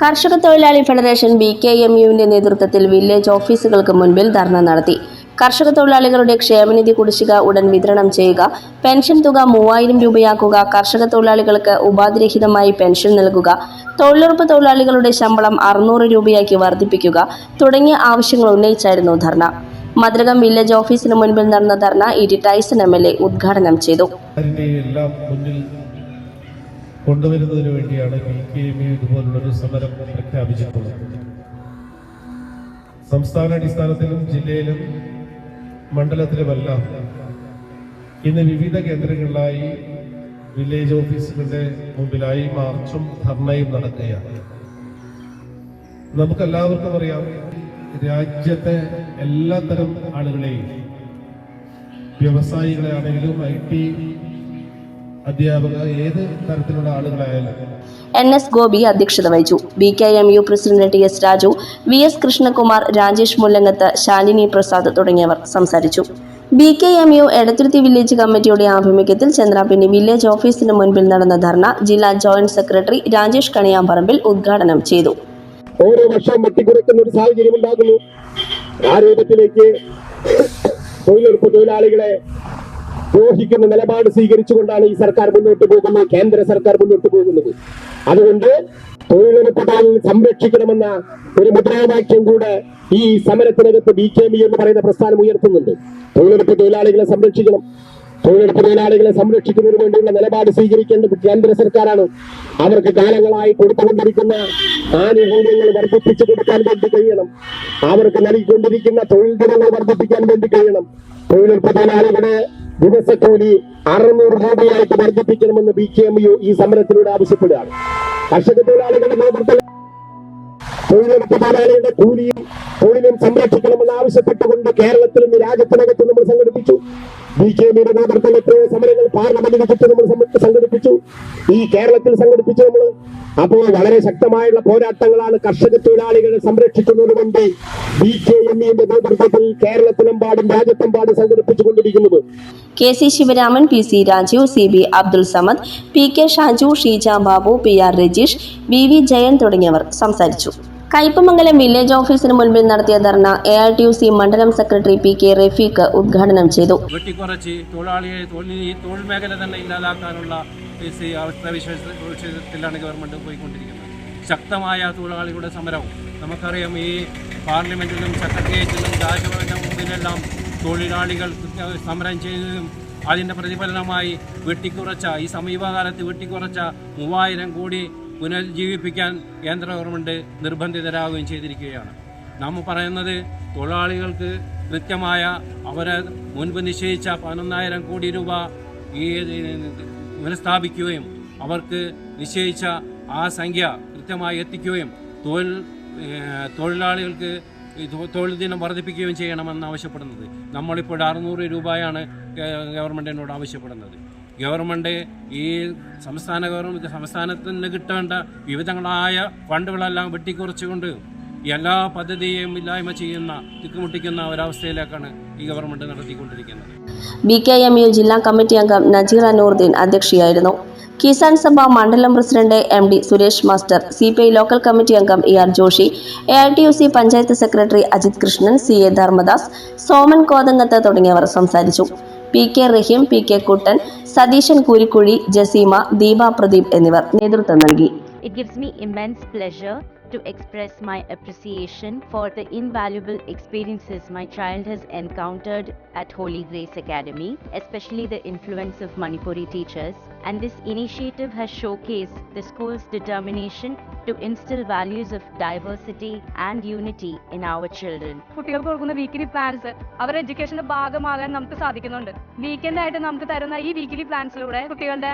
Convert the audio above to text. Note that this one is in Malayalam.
കർഷക തൊഴിലാളി ഫെഡറേഷൻ ബി കെ എം യുവിന്റെ നേതൃത്വത്തിൽ വില്ലേജ് ഓഫീസുകൾക്ക് മുൻപിൽ ധർണ നടത്തി. കർഷക തൊഴിലാളികളുടെ ക്ഷേമനിധി കുടിശ്ശിക ഉടൻ വിതരണം ചെയ്യുക. പെൻഷൻ തുക മൂവായിരം രൂപയാക്കുക. കർഷക തൊഴിലാളികൾക്ക് ഉപാധിരഹിതമായി പെൻഷൻ നൽകുക. തൊഴിലുറപ്പ് തൊഴിലാളികളുടെ ശമ്പളം അറുന്നൂറ് രൂപയാക്കി വർദ്ധിപ്പിക്കുക തുടങ്ങിയ ആവശ്യങ്ങൾ ഉന്നയിച്ചായിരുന്നു ധർണ. മദ്രകം വില്ലേജ് ഓഫീസിന് മുൻപിൽ നടന്ന ധർണ E Tyson M L A ഉദ്ഘാടനം ചെയ്തു. കൊണ്ടുവരുന്നതിന് വേണ്ടിയാണ് ബി കെ എം ഇതുപോലുള്ളൊരു സമരം പ്രഖ്യാപിച്ചിട്ടുള്ളത്. സംസ്ഥാനാടിസ്ഥാനത്തിലും ജില്ലയിലും മണ്ഡലത്തിലുമെല്ലാം ഇന്ന് വിവിധ കേന്ദ്രങ്ങളിലായി വില്ലേജ് ഓഫീസുകളുടെ മുമ്പിലായി മാർച്ചും ധർണയും നടക്കുകയാണ്. നമുക്കെല്ലാവർക്കും അറിയാം രാജ്യത്തെ എല്ലാത്തരം ആളുകളെയും വ്യവസായികളെ ആണെങ്കിലും ഐ ടി അധ്യാപക ഏത് തരത്തിലുള്ള ആളുകളായാലും. എൻ എസ് ഗോപി അധ്യക്ഷത വഹിച്ചു. B K M U president T S Raju V S Krishnakumar Rajesh Mullangath Shalini Prasad തുടങ്ങിയവർ സംസാരിച്ചു. B K M U Edathiruthi village കമ്മിറ്റിയുടെ ആഭിമുഖ്യത്തിൽ ചന്ദ്രാപിന്നി വില്ലേജ് ഓഫീസിന് മുൻപിൽ നടന്ന ധർണ ജില്ലാ ജോയിന്റ് സെക്രട്ടറി രാജേഷ് കണിയാമ്പറമ്പിൽ ഉദ്ഘാടനം ചെയ്തു. ഓരോ വർഷവും വെട്ടിക്കുറയ്ക്കുന്ന ഒരു സാഹചര്യം ഉണ്ടാകുന്നു ആ രൂപത്തിലേക്ക് തൊഴിലുറപ്പ് തൊഴിലാളികളെ ദ്രോഹിക്കുന്ന നിലപാട് സ്വീകരിച്ചുകൊണ്ടാണ് ഈ സർക്കാർ മുന്നോട്ട് പോകുന്നത് കേന്ദ്ര സർക്കാർ മുന്നോട്ട് പോകുന്നത്. അതുകൊണ്ട് തൊഴിലുറപ്പ് സംരക്ഷിക്കണമെന്ന ഒരു മുദ്രാവാക്യം കൂടെ ഈ സമരത്തിനകത്ത് ബി കെ ബി എന്ന് പറയുന്ന പ്രസ്ഥാനം ഉയർത്തുന്നുണ്ട്. തൊഴിലുറപ്പ് തൊഴിലാളികളെ സംരക്ഷിക്കണം. തൊഴിലുറപ്പ് തൊഴിലാളികളെ സംരക്ഷിക്കുന്നതിന് വേണ്ടിയുള്ള നിലപാട് സ്വീകരിക്കേണ്ടത് കേന്ദ്ര സർക്കാരാണ്. അവർക്ക് കാലങ്ങളായി കൊടുത്തുകൊണ്ടിരിക്കുന്ന ആനുകൂല്യങ്ങൾ വർദ്ധിപ്പിച്ചു കൊടുക്കാൻ വേണ്ടി കഴിയണം. അവർക്ക് നൽകിക്കൊണ്ടിരിക്കുന്ന തൊഴിൽ ദിനങ്ങൾ വർദ്ധിപ്പിക്കാൻ വേണ്ടി കഴിയണം. തൊഴിലുറപ്പ് തൊഴിലാളികളുടെ ദിവസക്കൂലി അറുന്നൂറ് രൂപയായിട്ട് വർദ്ധിപ്പിക്കണമെന്ന് ബി കെ എം യു ഈ സമരത്തിലൂടെ ആവശ്യപ്പെടുകയാണ്. കർഷക തൊഴിലാളികളുടെ നേതൃത്വത്തിൽ തൊഴിലുറപ്പ് തൊഴിലാളികളുടെ കൂലിയും തൊഴിലും സംരക്ഷിക്കണമെന്ന് ആവശ്യപ്പെട്ടുകൊണ്ട് കേരളത്തിൽ നിന്ന് രാജ്യത്തിനകത്ത് നമ്മൾ സംഘടിപ്പിച്ചു. ബി കെ പിയുടെ നേതൃത്വത്തിൽ എത്രയോ സമരങ്ങൾ പാർലമെന്റിന് ചുറ്റും നമ്മൾ സംഘടിപ്പിച്ചു. ഈ കേരളത്തിൽ സംഘടിപ്പിച്ചു നമ്മൾ. അപ്പോൾ വളരെ ശക്തമായുള്ള പോരാട്ടങ്ങളാണ് കർഷക തൊഴിലാളികളെ സംരക്ഷിക്കുന്നതിന് വേണ്ടി ബി കെ എമ്മിന്റെ നേതൃത്വത്തിൽ കേരളത്തിലെമ്പാടും രാജ്യത്തെമ്പാടും സംഘടിപ്പിച്ചുകൊണ്ടിരിക്കുന്നത്. K C Sivaraman P C Rajeev C B Abdul Samad P K Shaju Sheeja Babu P R Rajeesh V V Jayan തുടങ്ങിയവർ സംസാരിച്ചു. കയ്പമംഗലം വില്ലേജ് ഓഫീസിന് മുൻപിൽ നടത്തിയ ധർണ A I T U C മണ്ഡലം സെക്രട്ടറി പി കെ റഫീഖ് ഉദ്ഘാടനം ചെയ്തു. വെട്ടിക്കുറച്ച് തൊഴിലാളിയെ തൊഴിൽ മേഖല തന്നെ ഇല്ലാതാക്കാനുള്ള ഈ ഗവൺമെന്റ് പോയിക്കൊണ്ടിരിക്കുന്നത്. ശക്തമായ തൊഴിലാളികളുടെ സമരവും നമുക്കറിയാം ഈ പാർലമെന്റിലും സെക്രട്ടേറിയറ്റിലും രാജ്ഭവന്റെ മുമ്പിലെല്ലാം തൊഴിലാളികൾ സമരം ചെയ്തതും അതിന്റെ പ്രതിഫലനമായി വെട്ടിക്കുറച്ച ഈ സമീപകാലത്ത് വെട്ടിക്കുറച്ച മൂവായിരം കോടി പുനരുജ്ജീവിപ്പിക്കാൻ കേന്ദ്ര ഗവൺമെന്റ് നിർബന്ധിതരാകുകയും ചെയ്തിരിക്കുകയാണ്. നാം പറയുന്നത് തൊഴിലാളികൾക്ക് കൃത്യമായ അവരെ മുൻപ് നിശ്ചയിച്ച പതിനൊന്നായിരം കോടി രൂപ ഈ പുനഃസ്ഥാപിക്കുകയും അവർക്ക് നിശ്ചയിച്ച ആ സംഖ്യ കൃത്യമായി എത്തിക്കുകയും തൊഴിൽ തൊഴിലാളികൾക്ക് തൊഴിൽ ദിനം വർദ്ധിപ്പിക്കുകയും ചെയ്യണമെന്ന് ആവശ്യപ്പെടുന്നത് നമ്മളിപ്പോൾ അറുന്നൂറ് രൂപയാണ് ഗവൺമെന്റിനോട് ആവശ്യപ്പെടുന്നത്. ഗവൺമെന്റ് ഈ സംസ്ഥാന ഗവൺമെന്റ് സംസ്ഥാനത്തിന് കിട്ടേണ്ട വിവിധങ്ങളായ ഫണ്ടുകളെല്ലാം വെട്ടിക്കുറച്ചുകൊണ്ട് എല്ലാ പദ്ധതിയെയും ഇല്ലായ്മ ചെയ്യുന്ന തിക്കുമുട്ടിക്കുന്ന ഒരവസ്ഥയിലേക്കാണ് ഈ ഗവൺമെന്റ് നടത്തിക്കൊണ്ടിരിക്കുന്നത്. ബി കെ എം യു ജില്ലാ കമ്മിറ്റി അംഗം നജീറ നൂർദ്ദീൻ അധ്യക്ഷയായിരുന്നു. കിസാൻ സഭ മണ്ഡലം president M D Suresh master C P I local committee അംഗം E R Joshi A I T U C panchayat secretary Ajith Krishnan C A Dharmadas Soman Kothangath തുടങ്ങിയവർ സംസാരിച്ചു. P K Raheem P K Kuttan Satheesan Koorikuzhi Jaseema Deepa Pradeep എന്നിവർ നേതൃത്വം നൽകി. It gives me immense pleasure to express my appreciation for the invaluable experiences my child has encountered at Holy Grace Academy, especially the influence of Manipuri teachers. And this initiative has showcased the school's determination to instill values of diversity and unity in our children. കുട്ടികൾക്ക് കൊടുക്കുന്ന വീക്കിലി പ്ലാൻസ് അവരുടെ എഡ്യൂക്കേഷന്റെ ഭാഗമാകാൻ നമുക്ക് സാധിക്കുന്നുണ്ട് വീക്കെൻഡ് ആയിട്ട് നമുക്ക് തരുന്ന ഈ വീക്കിലി പ്ലാൻസിലൂടെ കുട്ടികളുടെ